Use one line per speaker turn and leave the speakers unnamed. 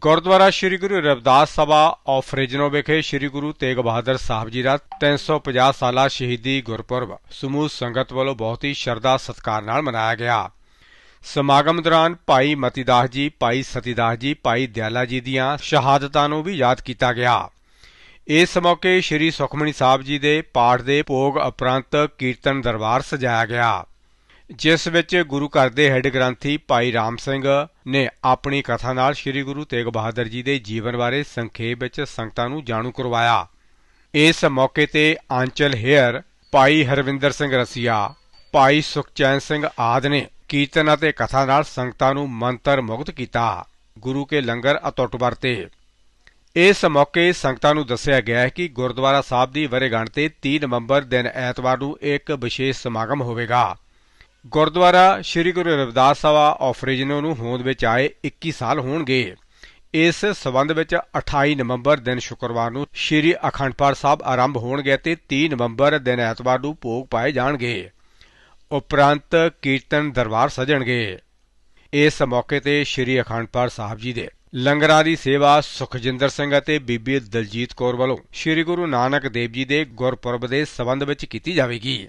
Gurdwara Sri Guru Ravidas Sabha of ਰਿਜਨੋ ਵਿਖੇ ਸ੍ਰੀ ਗੁਰੂ ਤੇਗ ਬਹਾਦਰ ਸਾਹਿਬ ਜੀ ਦਾ 350 ਸਾਲਾ ਸ਼ਹੀਦੀ ਗੁਰਪੁਰਬ ਸਮੂਹ ਸੰਗਤ ਵੱਲੋਂ ਬਹੁਤ ਹੀ ਸ਼ਰਧਾ ਸਤਿਕਾਰ ਨਾਲ ਮਨਾਇਆ ਗਿਆ। ਸਮਾਗਮ ਦੌਰਾਨ ਭਾਈ ਮਤੀਦਾਸ ਜੀ, ਭਾਈ ਸਤੀਦਾਸ ਜੀ, ਭਾਈ ਦਿਆਲਾ ਜੀ ਦੀਆਂ ਸ਼ਹਾਦਤਾਂ ਨੂੰ ਵੀ ਯਾਦ ਕੀਤਾ ਗਿਆ। ਇਸ ਮੌਕੇ ਸ੍ਰੀ ਸੁਖਮਣੀ ਸਾਹਿਬ ਜੀ ਦੇ ਪਾਠ ਦੇ ਭੋਗ ਉਪਰੰਤ ਕੀਰਤਨ ਦਰਬਾਰ ਸਜਾਇਆ ਗਿਆ। ਜਿਸ ਵਿੱਚ ਗੁਰੂ ਘਰ ਦੇ ਹੈੱਡ ਗ੍ਰੰਥੀ ਭਾਈ ਰਾਮ ਸਿੰਘ ਨੇ ਆਪਣੀ ਕਥਾ ਨਾਲ ਸ੍ਰੀ ਗੁਰੂ ਤੇਗ ਬਹਾਦਰ ਜੀ ਦੇ ਜੀਵਨ ਬਾਰੇ ਸੰਖੇਪ ਵਿੱਚ ਸੰਗਤਾਂ ਨੂੰ ਜਾਣੂ ਕਰਵਾਇਆ। ਇਸ ਮੌਕੇ ਤੇ ਆਂਚਲ ਹੇਅਰ ਭਾਈ ਹਰਵਿੰਦਰ ਸਿੰਘ ਰਸੀਆ, ਭਾਈ ਸੁਖਚੈਨ ਸਿੰਘ ਆਦ ਨੇ ਕੀਰਤਨ ਅਤੇ ਕਥਾ ਨਾਲ ਸੰਗਤਾਂ ਨੂੰ ਮੰਤਰ ਮੁਕਤ ਕੀਤਾ। ਗੁਰੂ ਕੇ ਲੰਗਰ ਅਤੁੱਟ ਵਰਤੇ। ਇਸ ਮੌਕੇ ਸੰਗਤਾਂ ਨੂੰ ਦੱਸਿਆ ਗਿਆ ਹੈ ਕਿ ਗੁਰਦੁਆਰਾ ਸਾਹਿਬ ਦੀ ਵਰੇਗੰਢ ਤੇ 30 ਨਵੰਬਰ ਦਿਨ ਐਤਵਾਰ ਨੂੰ ਇੱਕ ਵਿਸ਼ੇਸ਼ ਸਮਾਗਮ ਹੋਵੇਗਾ। ਗੁਰਦੁਆਰਾ ਸ੍ਰੀ ਗੁਰੂ ਰਵਿਦਾਸ ਸਭਾ ਆਫ ਰਿਜਨੋ ਨੂੰ ਹੋਂਦ ਵਿੱਚ ਆਏ 21 ਸਾਲ ਹੋਣਗੇ। ਇਸ ਸਬੰਧ ਵਿੱਚ 28 ਨਵੰਬਰ ਦਿਨ ਸ਼ੁੱਕਰਵਾਰ ਨੂੰ ਸ੍ਰੀ ਅਖੰਡ ਪਾਠ ਸਾਹਿਬ ਆਰੰਭ ਹੋਣਗੇ ਤੇ 30 ਨਵੰਬਰ ਦਿਨ ਐਤਵਾਰ ਨੂੰ ਭੋਗ ਪਾਏ ਜਾਣਗੇ। ਉਪਰੰਤ ਕੀਰਤਨ ਦਰਬਾਰ ਸਜਣਗੇ। ਇਸ ਮੌਕੇ ਤੇ ਸ੍ਰੀ ਅਖੰਡ ਪਾਠ ਸਾਹਿਬ ਜੀ ਦੇ ਲੰਗਰਾਂ ਦੀ ਸੇਵਾ ਸੁਖਜਿੰਦਰ ਸਿੰਘ ਅਤੇ ਬੀਬੀ ਦਲਜੀਤ ਕੌਰ ਵੱਲੋਂ ਸ੍ਰੀ ਗੁਰੂ ਨਾਨਕ ਦੇਵ ਜੀ ਦੇ ਗੁਰਪੁਰਬ ਦੇ ਸਬੰਧ ਵਿੱਚ ਕੀਤੀ ਜਾਵੇਗੀ।